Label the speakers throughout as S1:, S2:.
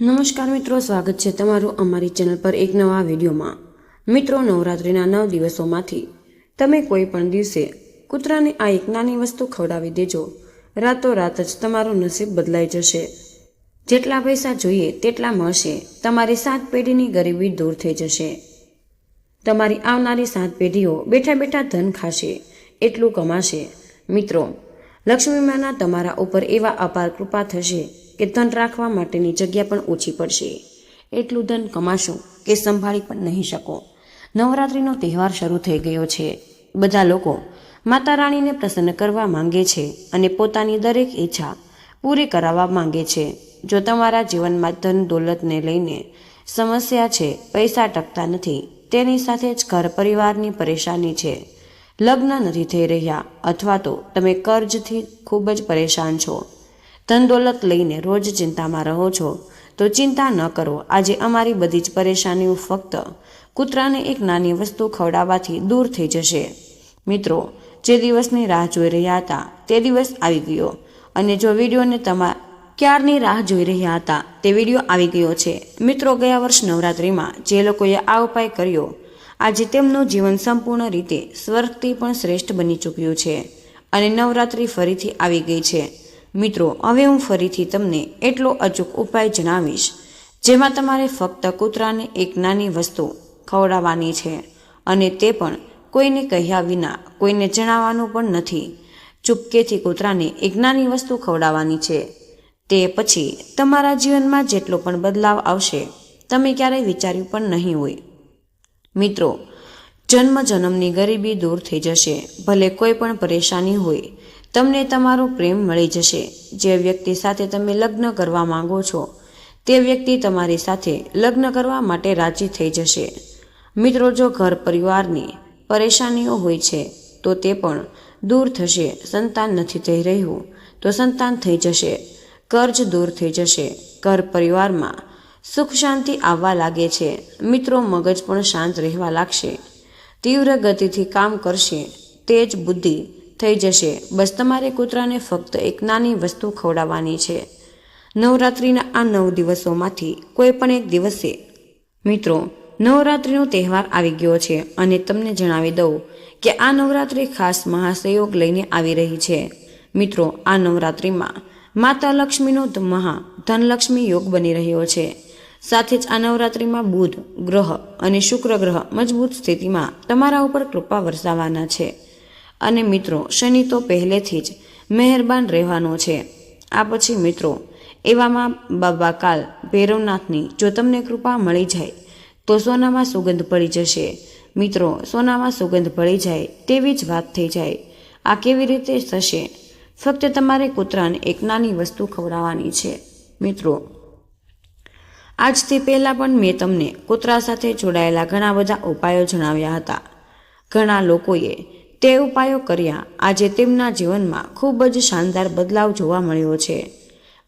S1: નમસ્કાર મિત્રો, સ્વાગત છે તમારું અમારી ચેનલ પર એક નવા વિડીયોમાં. મિત્રો, નવરાત્રિના નવ દિવસોમાંથી તમે કોઈ પણ દિવસે કૂતરાને આ એક નાની વસ્તુ ખવડાવી દેજો. રાતોરાત જ તમારું નસીબ બદલાઈ જશે. જેટલા પૈસા જોઈએ તેટલા મળશે. તમારી સાત પેઢીની ગરીબી દૂર થઈ જશે. તમારી આવનારી સાત પેઢીઓ બેઠા બેઠા ધન ખાશે, એટલું કમાશે. મિત્રો, લક્ષ્મી માના તમારા ઉપર એવા અપાર કૃપા થશે કે ધન રાખવા માટેની જગ્યા પણ ઓછી પડશે. એટલું ધન કમાશો કે સંભાળી પણ નહીં શકો. નવરાત્રિનો તહેવાર શરૂ થઈ ગયો છે. બધા લોકો માતા રાણીને પ્રસન્ન કરવા માંગે છે અને પોતાની દરેક ઈચ્છા પૂરી કરાવવા માંગે છે. જો તમારા જીવનમાં ધન દોલતને લઈને સમસ્યા છે, પૈસા ટકતા નથી, તેની સાથે જ ઘર પરિવારની પરેશાની છે. લગ્ન નથી થઈ રહ્યા અથવા તો તમે કર્જથી ખૂબ જ પરેશાન છો. ધન દોલત લઈને રોજ ચિંતામાં રહો છો, તો ચિંતા ન કરો. આજે અમારી બધી જ પરેશાનીઓ ફક્ત કૂતરાને એક નાની વસ્તુ ખવડાવવાથી દૂર થઈ જશે. મિત્રો, જે દિવસની રાહ જોઈ રહ્યા હતા, તે દિવસ આવી ગયો. અને જો વિડીયોને તમા, ક્યારની રાહ જોઈ રહ્યા હતા, તે વીડિયો આવી ગયો છે. મિત્રો, ગયા વર્ષ નવરાત્રિમાં જે લોકોએ આ ઉપાય કર્યો, આજે તેમનું જીવન સંપૂર્ણ રીતે સ્વર્ગથી પણ શ્રેષ્ઠ બની ચૂક્યું છે. અને નવરાત્રિ ફરીથી આવી ગઈ છે. મિત્રો, હવે હું ફરીથી તમને એટલો અચૂક ઉપાય જણાવીશ, જેમાં તમારે ફક્ત કૂતરાને એક નાની વસ્તુ ખવડાવવાની છે અને તે પણ કોઈને કહ્યા વિના, કોઈને જણાવવાનું પણ નથી. ચૂપકેથી કૂતરાને એક નાની વસ્તુ ખવડાવવાની છે. તે પછી તમારા જીવનમાં જેટલો પણ બદલાવ આવશે, તમે ક્યારેય વિચાર્યું પણ નહીં હોય. મિત્રો જન્મ જન્મની ગરીબી દૂર થઈ જશે, ભલે કોઈ પણ પરેશાની હોય તમને તમારો પ્રેમ મળી જશે. જે વ્યક્તિ સાથે તમે લગ્ન કરવા માંગો છો, તે વ્યક્તિ તમારી સાથે લગ્ન કરવા માટે રાજી થઈ જશે. મિત્રો, જો ઘર પરિવારની પરેશાનીઓ હોય છે, તો તે પણ દૂર થશે. સંતાન નથી થઈ રહ્યું, તો સંતાન થઈ જશે. કર્જ દૂર થઈ જશે. ઘર પરિવારમાં સુખ શાંતિ આવવા લાગે છે. મિત્રો, મગજ પણ શાંત રહેવા લાગશે. તીવ્ર ગતિથી કામ કરશે. તેજ બુદ્ધિ થઈ જશે. બસ તમારે કૂતરાને ફક્ત એક નાની વસ્તુ ખવડાવવાની છે. નવરાત્રિના આ નવ દિવસોમાંથી કોઈ પણ એક દિવસે. મિત્રો, નવરાત્રિનો તહેવાર આવી ગયો છે અને તમને જણાવી દઉં કે આ નવરાત્રિ ખાસ મહાસહયોગ લઈને આવી રહી છે. મિત્રો, આ નવરાત્રિમાં માતા લક્ષ્મીનો મહા ધનલક્ષ્મી યોગ બની રહ્યો છે. સાથે જ આ નવરાત્રિમાં બુધ, ગ્રહ અને શુક્ર ગ્રહ મજબૂત સ્થિતિમાં તમારા ઉપર કૃપા વરસાવવાના છે. અને મિત્રો, શનિ તો પહેલેથી જ મહેરબાન રહેવાનો છે. આ પછી મિત્રો, એવામાં બાબા કાલ ભૈરવનાથની જો તમને કૃપા મળી જાય, તો સોનામાં સુગંધ પડી જશે. મિત્રો, સોનામાં સુગંધ પડી જાય તેવી જ વાત થઈ જાય. આ કેવી રીતે થશે? ફક્ત તમારે કૂતરાને એક નાની વસ્તુ ખવડાવવાની છે. મિત્રો, આજથી પહેલાં પણ મેં તમને કૂતરા સાથે જોડાયેલા ઘણા બધા ઉપાયો જણાવ્યા હતા. ઘણા લોકોએ તે ઉપાયો કર્યા. આજે તેમના જીવનમાં ખૂબ જ શાનદાર બદલાવ જોવા મળ્યો છે.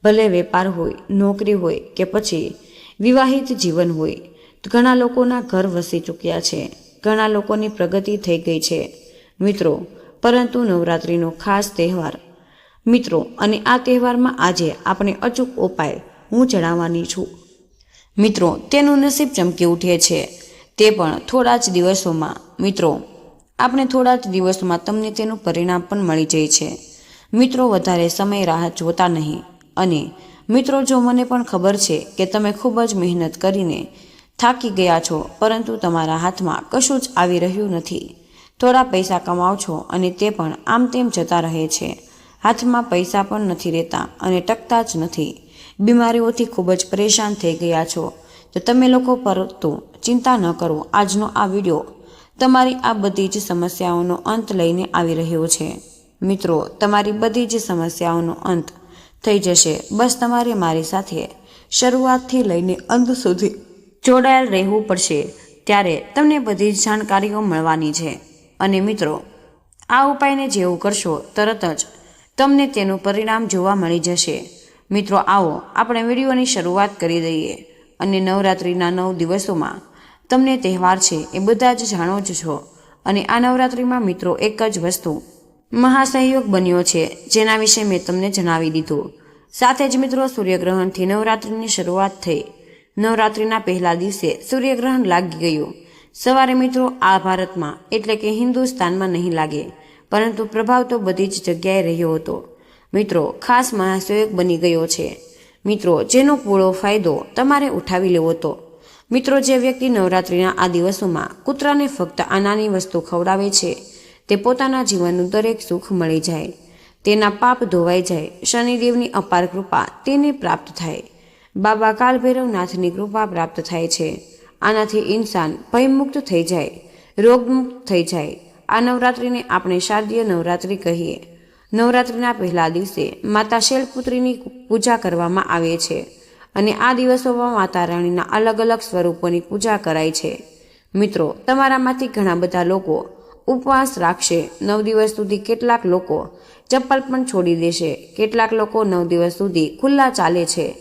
S1: ભલે વેપાર હોય, નોકરી હોય કે પછી વિવાહિત જીવન હોય, ઘણા લોકોના ઘર વસી ચૂક્યા છે. ઘણા લોકોની પ્રગતિ થઈ ગઈ છે. મિત્રો, પરંતુ નવરાત્રિનો ખાસ તહેવાર. મિત્રો, અને આ તહેવારમાં આજે આપણે અચૂક ઉપાય હું જણાવવાની છું. મિત્રો, તેનું નસીબ ચમકી ઉઠે છે. તે પણ થોડા જ દિવસોમાં. મિત્રો આપણે થોડા જ દિવસમાં તમને તેનું પરિણામ પણ મળી જાય છે. મિત્રો, વધારે સમય રાહ જોતા નહીં. અને મિત્રો, જો મને પણ ખબર છે કે તમે ખૂબ જ મહેનત કરીને થાકી ગયા છો, પરંતુ તમારા હાથમાં કશું જ આવી રહ્યું નથી. થોડા પૈસા કમાવ છો અને તે પણ આમ તેમ જતા રહે છે. હાથમાં પૈસા પણ નથી રહેતા અને ટકતા જ નથી. બીમારીઓથી ખૂબ જ પરેશાન થઈ ગયા છો. તો તમે લોકો પરંતુ ચિંતા ન કરો. આજનો આ વીડિયો તમારી આ બધી જ સમસ્યાઓનો અંત લઈને આવી રહ્યો છે. મિત્રો, તમારી બધી જ સમસ્યાઓનો અંત થઈ જશે. બસ તમારે મારી સાથે શરૂઆતથી લઈને અંત સુધી જોડાયેલ રહેવું પડશે, ત્યારે તમને બધી જ જાણકારીઓ મળવાની છે. અને મિત્રો, આ ઉપાયને જેવું કરશો, તરત જ તમને તેનું પરિણામ જોવા મળી જશે. મિત્રો, આવો, આપણે વિડીયોની શરૂઆત કરી દઈએ. અને નવરાત્રિના નવ દિવસોમાં તમને તહેવાર છે એ બધા જ જાણો જ છો. અને આ નવરાત્રિમાં મિત્રો એક જ વસ્તુ મહાસહયોગ બન્યો છે, જેના વિશે મેં તમને જણાવી દીધું. સાથે જ મિત્રો સૂર્યગ્રહણથી નવરાત્રિની શરૂઆત થઈ. નવરાત્રિના પહેલા દિવસે સૂર્યગ્રહણ લાગી ગયું. સવારે મિત્રો આ ભારતમાં, એટલે કે હિન્દુસ્તાનમાં નહીં લાગે, પરંતુ પ્રભાવ તો બધી જ જગ્યાએ રહ્યો હતો. મિત્રો, ખાસ મહાસયોગ બની ગયો છે. મિત્રો, જેનો પૂરો ફાયદો તમારે ઉઠાવી લેવો હતો મિત્રો, જે વ્યક્તિ નવરાત્રિના આ દિવસોમાં કૂતરાને ફક્ત આ નાની વસ્તુ ખવડાવે છે, તે પોતાના જીવનનું દરેક સુખ મળી જાય. તેના પાપ ધોવાઈ જાય. શનિદેવની અપાર કૃપા તેને પ્રાપ્ત થાય. બાબા કાલભૈરવનાથની કૃપા પ્રાપ્ત થાય છે. આનાથી ઇન્સાન ભયમુક્ત થઈ જાય, રોગમુક્ત થઈ જાય. આ નવરાત્રિને આપણે શારદીય નવરાત્રિ કહીએ. નવરાત્રિના પહેલા દિવસે માતા શૈલપુત્રીની પૂજા કરવામાં આવે છે. અને આ દિવસોમાં માતા રાણીના અલગ અલગ સ્વરૂપોની પૂજા કરાય છે. મિત્રો, તમારામાંથી ઘણા બધા લોકો ઉપવાસ રાખશે. નવ દિવસ સુધી કેટલાક લોકો ચપ્પલ પણ છોડી દેશે. કેટલાક લોકો નવ દિવસ સુધી ખુલ્લા ચાલે છે.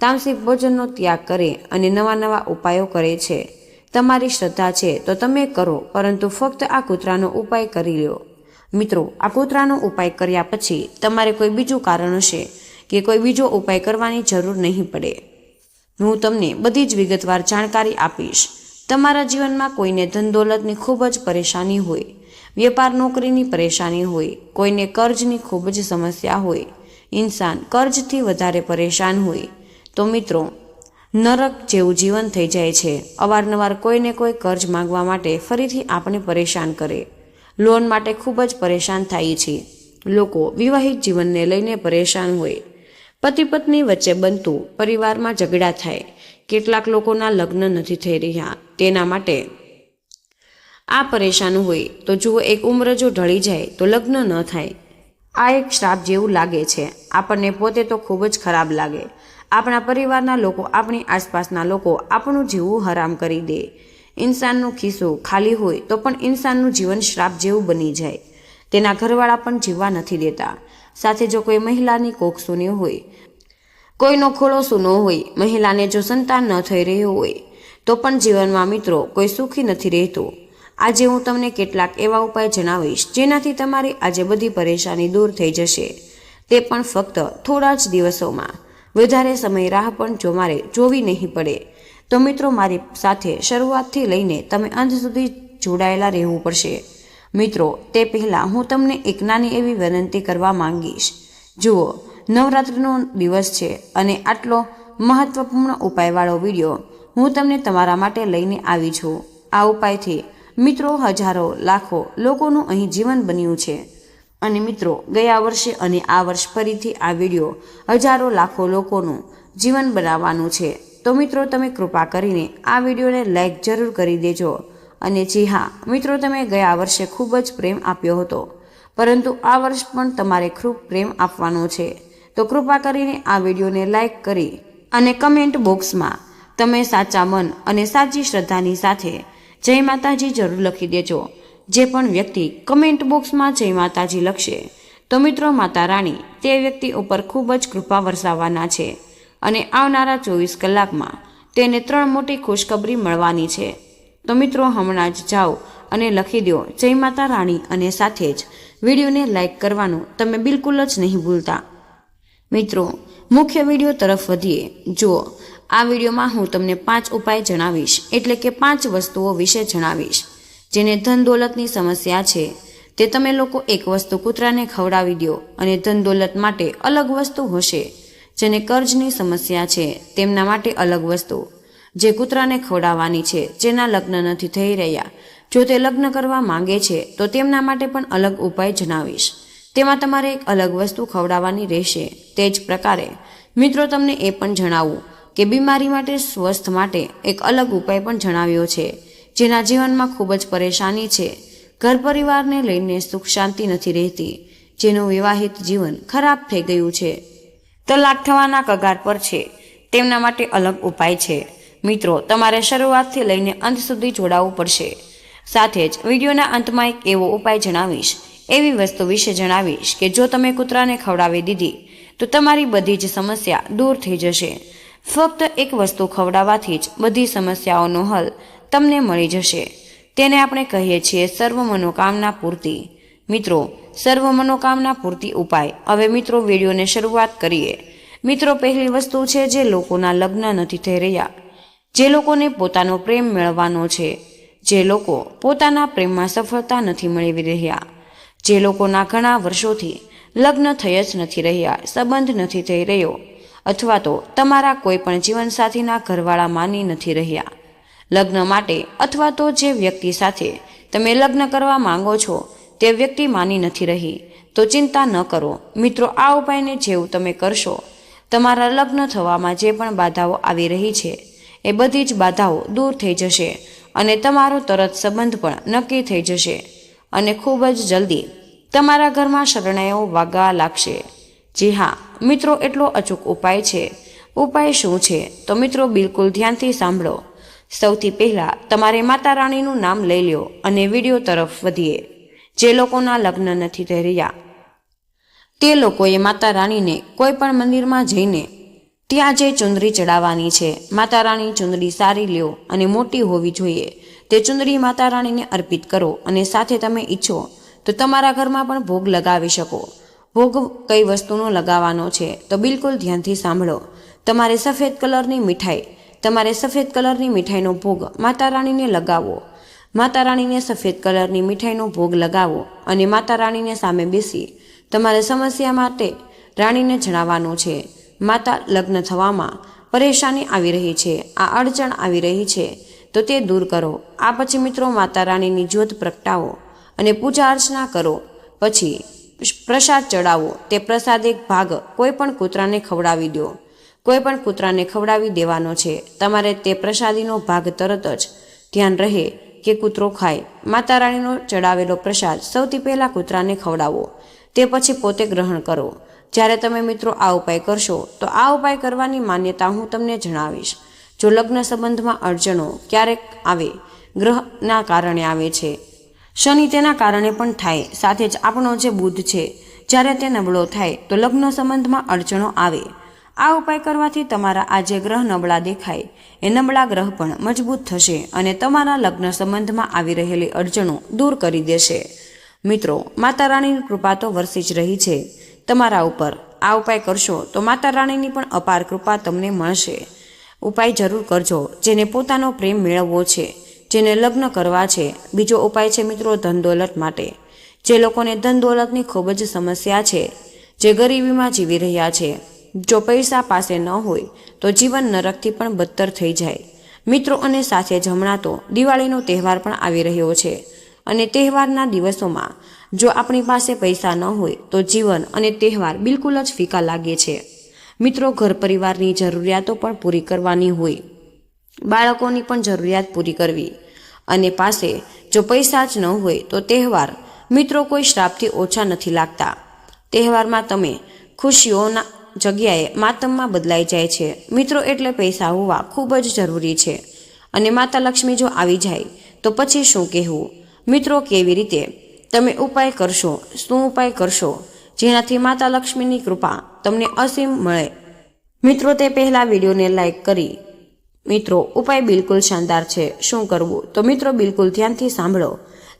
S1: તામસિક ભોજનનો ત્યાગ કરે અને નવા નવા ઉપાયો કરે છે. તમારી શ્રદ્ધા છે તો તમે કરો, પરંતુ ફક્ત આ કૂતરાનો ઉપાય કરી લો મિત્રો, આ કૂતરાનો ઉપાય કર્યા પછી તમારે કોઈ બીજું કારણ હશે. કે કોઈ બીજો ઉપાય કરવાની જરૂર નહીં પડે. હું તમને બધી જ વિગતવાર જાણકારી આપીશ. તમારા જીવનમાં કોઈને ધન દોલતની ખૂબ જ પરેશાની હોય, વેપાર નોકરીની પરેશાની હોય, કોઈને કર્જની ખૂબ જ સમસ્યા હોય, ઇન્સાન કર્જથી વધારે પરેશાન હોય, તો મિત્રો, નરક જેવું જીવન થઈ જાય છે. અવારનવાર કોઈને કોઈ કર્જ માંગવા માટે ફરીથી આપણે પરેશાન કરે. લોન માટે ખૂબ જ પરેશાન થાય છે. લોકો વિવાહિત જીવનને લઈને પરેશાન હોય પતિ પત્ની વચ્ચે બનતું પરિવારમાં ઝઘડા થાય. કેટલાક લોકોના લગ્ન નથી થઈ રહ્યા. તેના માટે આ પરેશાન હોય તો જુઓ એક ઉંમર જો ઢળી જાય તો લગ્ન ન થાય. આ એક શ્રાપ જેવું લાગે છે. આપણને પોતે તો ખૂબ જ ખરાબ લાગે. આપણા પરિવારના લોકો, આપણી આસપાસના લોકો આપણું જીવવું હરામ કરી દે. ઇન્સાનનું ખિસ્સું ખાલી હોય તો પણ ઇન્સાનનું જીવન શ્રાપ જેવું બની જાય. તેના ઘરવાળા પણ જીવવા નથી દેતા. સાથે જો કોઈ મહિલાની કોક સૂની હોય, કોઈનો ખોળો સૂનો હોય, મહિલાને જો સંતાન ન થઈ રહ્યો હોય, તો પણ જીવનમાં મિત્રો કોઈ સુખી નથી રહેતો. આજે હું તમને કેટલાક એવા ઉપાય જણાવીશ જેનાથી તમારી આજે બધી પરેશાની દૂર થઈ જશે. તે પણ ફક્ત થોડા જ દિવસોમાં. વધારે સમય રાહ પણ જો મારે જોવી નહીં પડે, તો મિત્રો મારી સાથે શરૂઆતથી લઈને તમે અંત સુધી જોડાયેલા રહેવું પડશે. મિત્રો, તે પહેલાં હું તમને એક નાની એવી વિનંતી કરવા માંગીશ. જુઓ, નવરાત્રિનો દિવસ છે અને આટલો મહત્વપૂર્ણ ઉપાયવાળો વીડિયો હું તમને તમારા માટે લઈને આવી છું. આ ઉપાયથી, મિત્રો, હજારો, લાખો લોકોનું અહીં જીવન બન્યું છે. અને મિત્રો, ગયા વર્ષે અને આ વર્ષ ફરીથી આ વીડિયો હજારો, લાખો લોકોનું જીવન બનાવવાનું છે. તો મિત્રો, તમે કૃપા કરીને આ વિડીયોને લાઈક જરૂર કરી દેજો. અને જી હા, મિત્રો, તમે ગયા વર્ષે ખૂબ જ પ્રેમ આપ્યો હતો. પરંતુ આ વર્ષ પણ તમારે ખૂબ પ્રેમ આપવાનો છે. તો કૃપા કરીને આ વિડીયોને લાઈક કરી અને કમેન્ટ બોક્સમાં તમે સાચા મન અને સાચી શ્રદ્ધાની સાથે જય માતાજી જરૂર લખી દેજો. જે પણ વ્યક્તિ કમેન્ટ બોક્સમાં જય માતાજી લખશે, તો મિત્રો, માતા રાણી તે વ્યક્તિ ઉપર ખૂબ જ કૃપા વરસાવવાના છે અને આવનારા ચોવીસ કલાકમાં તેને ત્રણ મોટી ખુશખબરી મળવાની છે. તો મિત્રો હમણાં જ જાઓ અને લખી દો જય માતા રાણી અને સાથે જ વિડીયોને લાઇક કરવાનું તમે બિલકુલ જ નહીં ભૂલતા. મિત્રો, મુખ્ય વીડિયો તરફ વધીએ. જુઓ, આ વિડીયોમાં હું તમને પાંચ ઉપાય જણાવીશ, એટલે કે પાંચ વસ્તુઓ વિશે જણાવીશ, જેને ધન દોલતની સમસ્યા છે. તે તમે લોકો એક વસ્તુ કૂતરાને ખવડાવી દો અને ધન દોલત માટે અલગ વસ્તુ હશે, જેને કર્જની સમસ્યા છે. તેમના માટે અલગ વસ્તુ. જે કૂતરાને ખવડાવવાની છે, જેના લગ્ન નથી થઈ રહ્યા. જો તે લગ્ન કરવા માંગે છે, તો તેમના માટે પણ અલગ ઉપાય જણાવીશ. તેમાં તમારે એક અલગ વસ્તુ ખવડાવવાની રહેશે, તે જ પ્રકારે. મિત્રો, તમને એ પણ જણાવું કે બીમારી માટે સ્વસ્થ માટે એક અલગ ઉપાય પણ જણાવ્યો છે, જેના જીવનમાં ખૂબ જ પરેશાની છે. ઘર પરિવારને લઈને સુખ શાંતિ નથી રહેતી, જેનું વિવાહિત જીવન ખરાબ થઈ ગયું છે. તલાક થવાના કગાર પર છે, તેમના માટે અલગ ઉપાય છે. મિત્રો, તમારે શરૂઆતથી લઈને અંત સુધી જોડાવવું પડશે. સાથે જ વિડીયોના અંતમાં એક એવો ઉપાય જણાવીશ. એવી વસ્તુ વિશે જણાવીશ કે જો તમે કૂતરાને ખવડાવી દીધી, તો તમારી બધી જ સમસ્યા દૂર થઈ જશે. ફક્ત એક વસ્તુ ખવડાવવાથી જ બધી સમસ્યાઓનો હલ તમને મળી જશે. તેને આપણે કહીએ છીએ સર્વ મનોકામના પૂર્તિ. મિત્રો, સર્વ મનોકામના પૂર્તિ ઉપાય. હવે મિત્રો, વિડીયોને શરૂઆત કરીએ. મિત્રો, પહેલી વસ્તુ છે જે લોકોના લગ્ન નથી થઈ રહ્યા. જે લોકોને પોતાનો પ્રેમ મેળવવાનો છે. જે લોકો પોતાના પ્રેમમાં સફળતા નથી મેળવી રહ્યા. જે લોકોના ઘણા વર્ષોથી લગ્ન થઈ જ નથી રહ્યા, સંબંધ નથી થઈ રહ્યો, અથવા તો તમારા કોઈ પણ જીવનસાથીના ઘરવાળા માની નથી રહ્યા. લગ્ન માટે અથવા તો જે વ્યક્તિ સાથે તમે લગ્ન કરવા માંગો છો, તે વ્યક્તિ માની નથી રહી. તો ચિંતા ન કરો. મિત્રો, આ ઉપાયને જેવું તમે કરશો, તમારા લગ્ન થવામાં જે પણ બાધાઓ આવી રહી છે એ બધી જ બાધાઓ દૂર થઈ જશે અને તમારો તરત સંબંધ પણ નક્કી થઈ જશે અને ખૂબ જ જલ્દી તમારા ઘરમાં શરણાઈઓ વાગવા લાગશે. જી હા, મિત્રો, એટલો અચૂક ઉપાય છે. ઉપાય શું છે? તો મિત્રો, બિલકુલ ધ્યાનથી સાંભળો. સૌથી પહેલાં તમારે માતા રાણીનું નામ લઈ લ્યો અને વીડિયો તરફ વધીએ. જે લોકોના લગ્ન નથી થઈ રહ્યા, તે લોકોએ માતા રાણીને કોઈ પણ મંદિરમાં જઈને ત્યાં જે ચુંદરી ચડાવવાની છે. માતા રાણી ચુંદડી સારી લ્યો અને મોટી હોવી જોઈએ. તે ચુંદડી માતા રાણીને અર્પિત કરો અને સાથે તમે ઈચ્છો તો તમારા ઘરમાં પણ ભોગ લગાવી શકો. ભોગ કઈ વસ્તુનો લગાવવાનો છે તો બિલકુલ ધ્યાનથી સાંભળો. તમારે સફેદ કલરની મીઠાઈ, તમારે સફેદ કલરની મીઠાઈનો ભોગ માતા રાણીને લગાવો. માતા રાણીને સફેદ કલરની મીઠાઈનો ભોગ લગાવો અને માતા રાણીને સામે બેસી. તમારે સમસ્યા માટે રાણીને જણાવવાનું છે. માતા લગ્ન થવામાં પરેશાની આવી રહી છે, આ અડચણ આવી રહી છે, તો તે દૂર કરો. આ પછી મિત્રો માતા રાણીની જ્યોત પ્રગટાવો અને પૂજા અર્ચના કરો. પછી પ્રસાદ ચડાવો. તે પ્રસાદ એક ભાગ કોઈ પણ કૂતરાને ખવડાવી દો. કોઈ પણ કૂતરાને ખવડાવી દેવાનો છે. તમારે તે પ્રસાદીનો ભાગ તરત જ ધ્યાન રહે કે કૂતરો ખાય. માતા રાણીનો ચડાવેલો પ્રસાદ સૌથી પહેલાં કૂતરાને ખવડાવો. તે પછી પોતે ગ્રહણ કરો. જ્યારે તમે મિત્રો આ ઉપાય કરશો, તો આ ઉપાય કરવાની માન્યતા હું તમને જણાવીશ. જો લગ્ન સંબંધમાં અડચણો ક્યારેક આવે, ગ્રહના કારણે આવે છે. શનિ તેના કારણે પણ થાય, સાથે જ આપણો જે બુદ્ધ છે, જ્યારે તે નબળો થાય, તો લગ્ન સંબંધમાં અડચણો આવે. આ ઉપાય કરવાથી તમારા આ જે ગ્રહ નબળા દેખાય, એ નબળા ગ્રહ પણ મજબૂત થશે અને તમારા લગ્ન સંબંધમાં આવી રહેલી અડચણો દૂર કરી દેશે. મિત્રો માતા રાણીની કૃપા તો વરસી જ રહી છે. તમારા ઉપર. આ ઉપાય કરશો તો માતા રાણીની પણ અપાર કૃપા તમને મળશે. ઉપાય જરૂર કરજો, જેને પોતાનો પ્રેમ મેળવવો છે, જેને લગ્ન કરવા છે. બીજો ઉપાય છે મિત્રો ધન દોલત માટે. જે લોકોને ધન દોલતની ખૂબ જ સમસ્યા છે, જે ગરીબીમાં જીવી રહ્યા છે. જો પૈસા પાસે ન હોય, તો જીવન નરકથી પણ બદતર થઈ જાય. મિત્રો અને સાથે જમણા તો દિવાળીનો તહેવાર પણ આવી રહ્યો છે. અને તહેવારના દિવસોમાં જો આપણી પાસે પૈસા ન હોય તો જીવન અને તહેવાર બિલકુલ જ ફીકા લાગે છે. મિત્રો ઘર પરિવારની જરૂરિયાતો પણ પૂરી કરવાની હોય. બાળકોની પણ જરૂરિયાત પૂરી કરવી. અને પાસે જો પૈસા જ ન હોય તો તહેવાર મિત્રો કોઈ શ્રાપથી ઓછા નથી લાગતા. તહેવારમાં તમે ખુશીઓના જગ્યાએ માતમમાં બદલાઈ જાય છે. મિત્રો, એટલે પૈસા હોવા ખૂબ જ જરૂરી છે. અને માતા લક્ષ્મી જો આવી જાય તો પછી શું કહેવું? મિત્રો, કેવી રીતે તમે ઉપાય કરશો, શું ઉપાય કરશો? જેનાથી માતા લક્ષ્મીની કૃપા તમને અસીમ મળે. મિત્રો, તે પહેલાં વિડીયોને લાઇક કરી. મિત્રો, ઉપાય બિલકુલ શાનદાર છે. શું કરવું? તો મિત્રો, બિલકુલ ધ્યાનથી સાંભળો.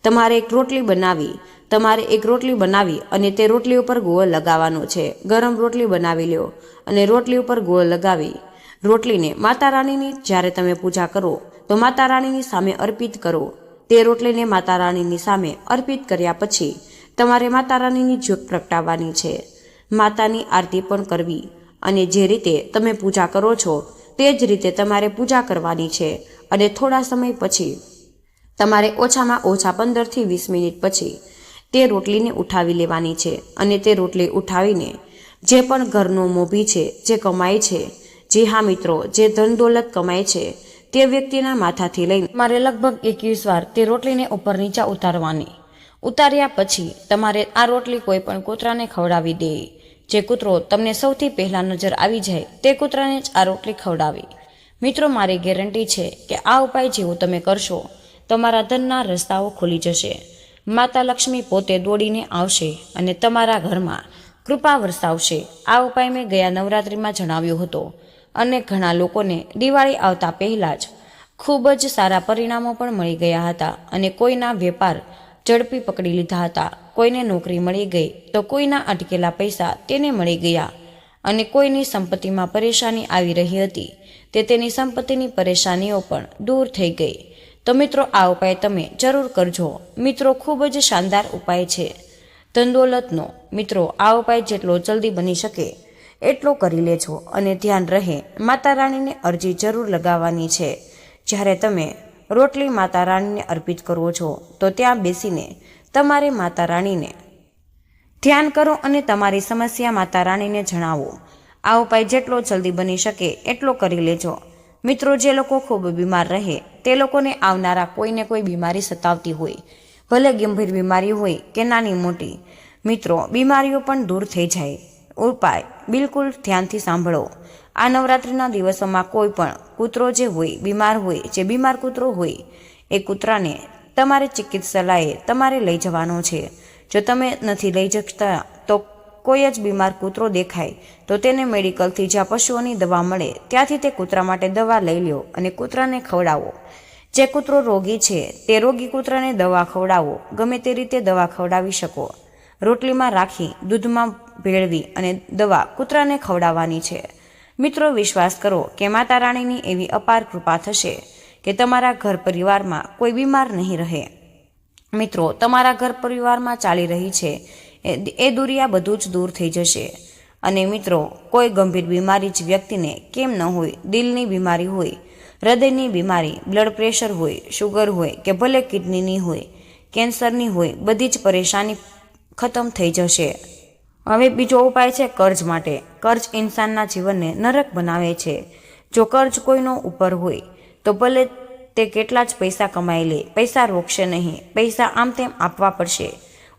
S1: તમારે એક રોટલી બનાવી, તમારે એક રોટલી બનાવી અને તે રોટલી ઉપર ગોળ લગાવવાનો છે. ગરમ રોટલી બનાવી લ્યો અને રોટલી ઉપર ગોળ લગાવી. રોટલીને માતા રાણીની જ્યારે તમે પૂજા કરો, તો માતા રાણીની સામે અર્પિત કરો. તે રોટલીને માતા રાણીની સામે અર્પિત કર્યા પછી તમારે માતા રાણીની જ્યોત પ્રગટાવવાની છે. માતાની આરતી પણ કરવી અને જે રીતે તમે પૂજા કરો છો, તે જ રીતે તમારે પૂજા કરવાની છે અને થોડા સમય પછી તમારે ઓછામાં ઓછા પંદરથી વીસ મિનિટ પછી તે રોટલીને ઉઠાવી લેવાની છે અને તે રોટલી ઉઠાવીને જે પણ ઘરનો મોભી છે, જે કમાય છે, જે હા મિત્રો, જે ધન દોલત કમાય છે તે વ્યક્તિના માથાથી લઈને મારે લગભગ એકવીસ વાર તે રોટલીને ઉપર નીચા ઉતારવાની. ઉતાર્યા પછી તમારે આ રોટલી કોઈ પણ કૂતરાને ખવડાવી દે. જે કૂતરો તમને સૌથી પહેલાં નજર આવી જાય તે કૂતરાને જ આ રોટલી ખવડાવી. મિત્રો, મારી ગેરંટી છે કે આ ઉપાય જેવો તમે કરશો, તમારા ધનના રસ્તાઓ ખુલી જશે. માતા લક્ષ્મી પોતે દોડીને આવશે અને તમારા ઘરમાં કૃપા વરસાવશે આ ઉપાય મેં ગયા નવરાત્રિમાં જણાવ્યો હતો. અને ઘણા લોકોને દિવાળી આવતા પહેલાં જ ખૂબ જ સારા પરિણામો પણ મળી ગયા હતા અને કોઈના વેપાર ઝડપી પકડી લીધા હતા. કોઈને નોકરી મળી ગઈ તો કોઈના અટકેલા પૈસા તેને મળી ગયા અને કોઈની સંપત્તિમાં પરેશાની આવી રહી હતી તે તેની સંપત્તિની પરેશાનીઓ પણ દૂર થઈ ગઈ. તો મિત્રો, આ ઉપાય તમે જરૂર કરજો. મિત્રો, ખૂબ જ શાનદાર ઉપાય છે. ધંદોલતનો મિત્રો, આ ઉપાય જેટલો જલ્દી બની શકે એટલો કરી લેજો અને ધ્યાન રહે, માતા રાણીને અરજી જરૂર લગાવવાની છે. જ્યારે તમે રોટલી માતા રાણીને અર્પિત કરો છો, તો ત્યાં બેસીને તમારે માતા રાણીને ધ્યાન કરો અને તમારી સમસ્યા માતા રાણીને જણાવો. આ ઉપાય જેટલો જલ્દી બની શકે, એટલો કરી લેજો. મિત્રો, જે લોકો ખૂબ બીમાર રહે, તે લોકોને આવનારા કોઈને કોઈ બીમારી સતાવતી હોય, ભલે ગંભીર બીમારી હોય કે નાની મોટી. મિત્રો, બીમારીઓ પણ દૂર થઈ જાય. ઉપાય બિલકુલ ધ્યાનથી સાંભળો. આ નવરાત્રિના દિવસોમાં કોઈ પણ કૂતરો જે હોય, બીમાર હોય, જે બીમાર કૂતરો હોય, એ કૂતરાને તમારે ચિકિત્સાલયે તમારે લઈ જવાનો છે. જો તમે નથી લઈ જતા તો કોઈ જ બીમાર કૂતરો દેખાય, તો તેને મેડિકલથી જ્યાં પશુઓની દવા મળે, ત્યાંથી તે કૂતરા માટે દવા લઈ લ્યો અને કૂતરાને ખવડાવો. જે કૂતરો રોગી છે, તે રોગી કૂતરાને દવા ખવડાવો. ગમે તે રીતે દવા ખવડાવી શકો. રોટલીમાં રાખી, દૂધમાં ભેળવી અને દવા કૂતરાને ખવડાવવાની છે. મિત્રો, વિશ્વાસ કરો કે માતા રાણીની એવી અપાર કૃપા થશે કે તમારા ઘર પરિવારમાં કોઈ બીમાર નહીં રહે. મિત્રો, તમારા ઘર પરિવારમાં ચાલી રહી છે, એ- દુરિયા બધું જ દૂર થઈ જશે. અને મિત્રો, કોઈ ગંભીર બીમારી જ વ્યક્તિને કેમ ન હોય, દિલની બીમારી હોય, હૃદયની બીમારી, બ્લડ પ્રેશર હોય, શુગર હોય કે ભલે કિડનીની હોય, કેન્સરની હોય, બધી જ પરેશાની ખતમ થઈ જશે. હવે બીજો ઉપાય છે કર્જ માટે. કર્જ ઇન્સાનના જીવનને નરક બનાવે છે. જો કર્જ કોઈનો ઉપર હોય, તો ભલે તે કેટલા જ પૈસા કમાઈ લે, પૈસા રોકશે નહીં, પૈસા આમ તેમ આપવા પડશે.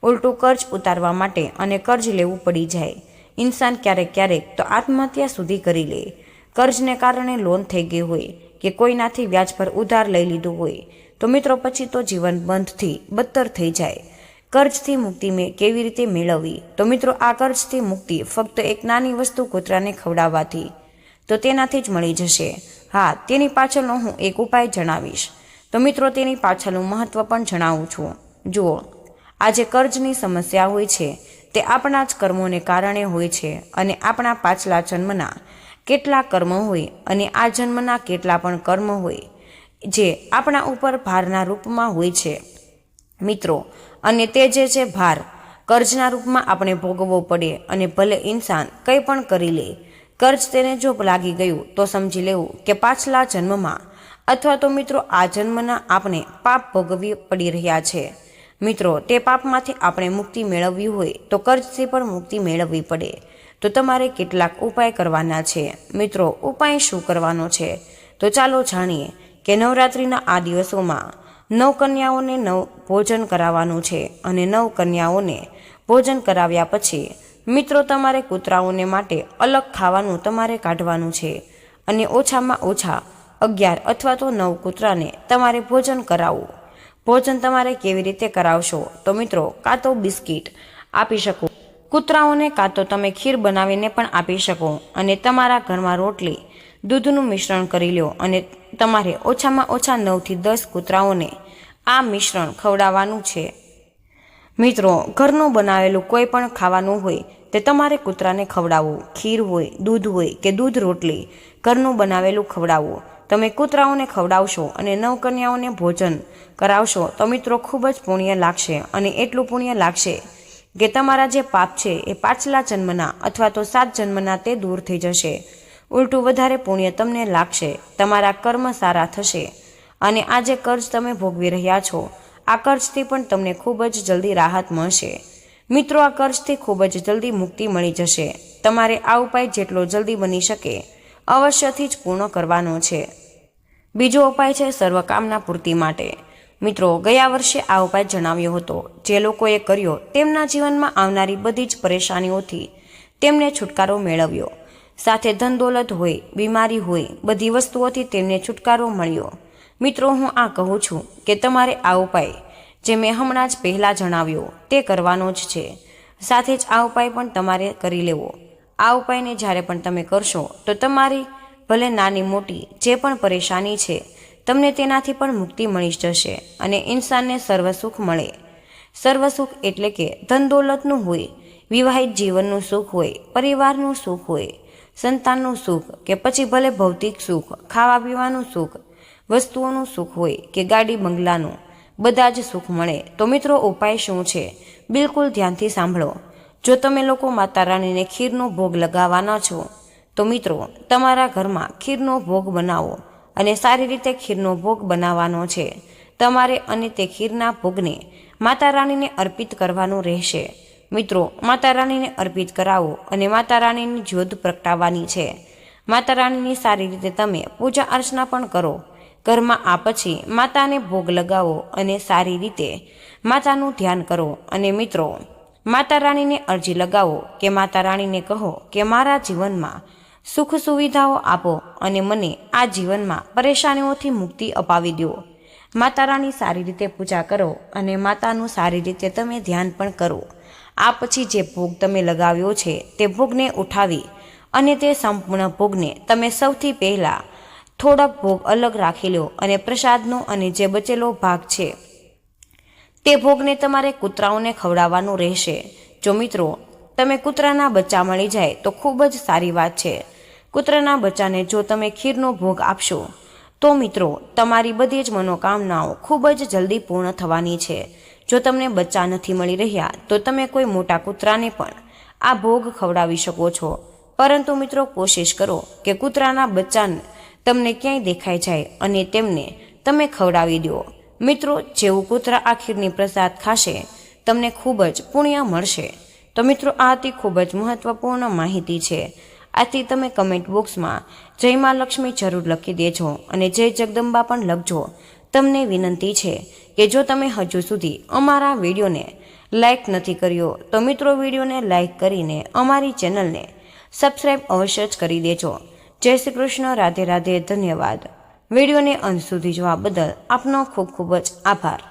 S1: ઉલટું કર્જ ઉતારવા માટે અને કર્જ લેવું પડી જાય. ઇન્સાન ક્યારેક ક્યારેક તો આત્મહત્યા સુધી કરી લે. કર્જને કારણે લોન થઈ ગઈ હોય કે કોઈનાથી વ્યાજ પર ઉધાર લઈ લીધું હોય, તો મિત્રો પછી તો જીવન બંધથી બદતર થઈ જાય. કર્જથી મુક્તિ કેવી રીતે મેળવવી? તો મિત્રો, આ કર્જથી મુક્તિ ફક્ત એક નાની વસ્તુ કૂતરાને ખવડાવવાથી, તો તેનાથી જ મળી જશે. હા, તેની પાછળનો હું એક ઉપાય જણાવીશ. તો મિત્રો, તેની પાછળનું મહત્વ પણ જણાવું છું. જુઓ આ જે કર્જની સમસ્યા હોય છે. તે આપણા જ કર્મોને કારણે હોય છે અને આપણા પાછલા જન્મના કેટલા કર્મ હોય અને આ જન્મના કેટલા પણ કર્મ હોય, જે આપણા ઉપર ભારના રૂપમાં હોય છે. મિત્રો અને તે જે છે ભાર, કર્જના રૂપમાં આપણે ભોગવવો પડે અને ભલે ઇન્સાન કંઈ પણ કરી લે, કર્જ તેને જો લાગી ગયું તો સમજી લેવું કે પાછલા જન્મમાં અથવા તો મિત્રો આ જન્મના આપણે પાપ ભોગવી પડી રહ્યા છે. મિત્રો, તે પાપમાંથી આપણે મુક્તિ મેળવવી હોય તો કર્જથી પણ મુક્તિ મેળવવી પડે. તો તમારે કેટલાક ઉપાય કરવાના છે. મિત્રો, ઉપાય શું કરવાનો છે? તો ચાલો જાણીએ કે નવરાત્રિના આ દિવસોમાં નવ કન્યાઓને નવ ભોજન કરાવવાનું છે અને નવ કન્યાઓને ભોજન કરાવ્યા પછી મિત્રો તમારે કૂતરાઓને માટે અલગ ખાવાનું તમારે કાઢવાનું છે અને ઓછામાં ઓછા અગિયાર અથવા તો નવ કૂતરાને તમારે ભોજન કરાવવું. ભોજન તમારે કેવી રીતે કરાવશો? તો મિત્રો, કાં તો બિસ્કિટ આપી શકો. કૂતરાઓને કાં તો તમે ખીર બનાવીને પણ આપી શકો અને તમારા ઘરમાં રોટલી દૂધનું મિશ્રણ કરી લો અને તમારે ઓછામાં ઓછા નવથી દસ કૂતરાઓને આ મિશ્રણ ખવડાવવાનું છે. મિત્રો, ઘરનું બનાવેલું કોઈ પણ ખાવાનું હોય તે તમારે કૂતરાને ખવડાવવું. ખીર હોય, દૂધ હોય કે દૂધ રોટલી, ઘરનું બનાવેલું ખવડાવવું. તમે કૂતરાઓને ખવડાવશો અને નવકન્યાઓને ભોજન કરાવશો તો મિત્રો ખૂબ જ પુણ્ય લાગશે અને એટલું પુણ્ય લાગશે કે તમારા જે પાપ છે એ પાછલા જન્મના અથવા તો સાત જન્મના તે દૂર થઈ જશે. ઉલટું વધારે પુણ્ય તમને લાગશે. તમારા કર્મ સારા થશે. અને આ જે કર્જ તમે ભોગવી રહ્યા છો. આ કર્જથી પણ તમને ખૂબ જ જલ્દી રાહત મળશે. મિત્રો, આ કર્જથી ખૂબ જ જલ્દી મુક્તિ મળી જશે. તમારે આ ઉપાય જેટલો જલ્દી બની શકે, અવશ્યથી જ પૂર્ણ કરવાનો છે. બીજો ઉપાય છે સર્વકામના પૂર્તિ માટે. મિત્રો, ગયા વર્ષે આ ઉપાય જણાવ્યો હતો. જે લોકોએ કર્યો, તેમના જીવનમાં આવનારી બધી જ પરેશાનીઓથી તેમને છુટકારો મેળવ્યો. સાથે ધન દોલત હોય, બીમારી હોય, બધી વસ્તુઓથી તેમને છુટકારો મળ્યો. મિત્રો, હું આ કહું છું કે તમારે આ ઉપાય, જે મેં હમણાં જ પહેલાં જણાવ્યો, તે કરવાનો જ છે. સાથે જ આ ઉપાય પણ તમારે કરી લેવો. આ ઉપાયને જ્યારે પણ તમે કરશો, તો તમારી ભલે નાની મોટી, જે પણ પરેશાની છે, તમને તેનાથી પણ મુક્તિ મળી જશે અને ઇન્સાનને સર્વ સુખ મળે. સર્વ સુખ એટલે કે ધન દોલતનું હોય, વિવાહિત જીવનનું સુખ હોય, પરિવારનું સુખ હોય સંતાનનું સુખ, કે પછી ભલે ભૌતિક સુખ, ખાવા પીવાનું સુખ, વસ્તુઓનું સુખ હોય, કે ગાડી બંગલાનું, બધા જ સુખ મળે, તો મિત્રો ઉપાય શું છે? બિલકુલ ધ્યાનથી સાંભળો. જો તમે લોકો માતા રાણીને ખીરનો ભોગ લગાવવાના છો, તો મિત્રો, તમારા ઘરમાં ખીરનો ભોગ બનાવો અને સારી રીતે ખીરનો ભોગ બનાવવાનો છે. તમારે અને તે ખીરના ભોગને માતા રાણીને અર્પિત કરવાનું રહેશે. મિત્રો, માતા રાણીને અર્પિત કરાવો અને માતા રાણીની જ્યોત પ્રગટાવવાની છે. માતા રાણીની સારી રીતે તમે પૂજા અર્ચના પણ કરો. ઘરમાં આ પછી માતાને ભોગ લગાવો અને સારી રીતે માતાનું ધ્યાન કરો. અને મિત્રો, માતા રાણીને અરજી લગાવો કે માતા રાણીને કહો કે મારા જીવનમાં સુખ સુવિધાઓ આપો અને મને આ જીવનમાં પરેશાનીઓથી મુક્તિ અપાવી દો. માતા રાણી સારી રીતે પૂજા કરો અને માતાનું સારી રીતે તમે ધ્યાન પણ કરો. આ પછી જે ભોગ તમે લગાવ્યો છે તે ભોગને ઉઠાવી અને તે સંપૂર્ણ ભોગને તમે સૌથી પહેલાં થોડોક ભોગ અલગ રાખી લો અને પ્રસાદનો અને જે બચેલો ભાગ છે, તે ભોગને તમારે કૂતરાઓને ખવડાવવાનું રહેશે. જો મિત્રો, તમે કૂતરાના બચ્ચા મળી જાય તો ખૂબ જ સારી વાત છે. કૂતરાના બચ્ચાને જો તમે ખીરનો ભોગ આપશો, તો મિત્રો, તમારી બધી જ મનોકામનાઓ ખૂબ જ જલ્દી પૂર્ણ થવાની છે. જો તમને બચ્ચા નથી મળી રહ્યા, તો તમે કોઈ મોટા કૂતરાને પણ આ ભોગ ખવડાવી શકો છો. પરંતુ મિત્રો, કોશિશ કરો કે કૂતરાના બચ્ચાને તમને ક્યાંય દેખાઈ જાય અને તેમને તમે ખવડાવી દો. મિત્રો, જેવું કૂતરા આ ખીરની પ્રસાદ ખાશે, તમને ખૂબ જ પુણ્ય મળશે. તો મિત્રો, આ હતી ખૂબ જ મહત્વપૂર્ણ માહિતી છે. આથી તમે કમેન્ટ બોક્સમાં જય મા લક્ષ્મી જરૂર લખી દેજો અને જય જગદંબા પણ લખજો. તમને વિનંતી છે કે જો તમે હજુ સુધી અમારા વિડીયોને લાઈક નથી કર્યો, તો મિત્રો વિડીયોને લાઈક કરીને અમારી ચેનલને સબસ્ક્રાઈબ અવશ્ય જ કરી દેજો. જય શ્રી કૃષ્ણ, રાધે રાધે, ધન્યવાદ. વિડીયોને અંત સુધી જોવા બદલ આપનો ખૂબ ખૂબ જ આભાર.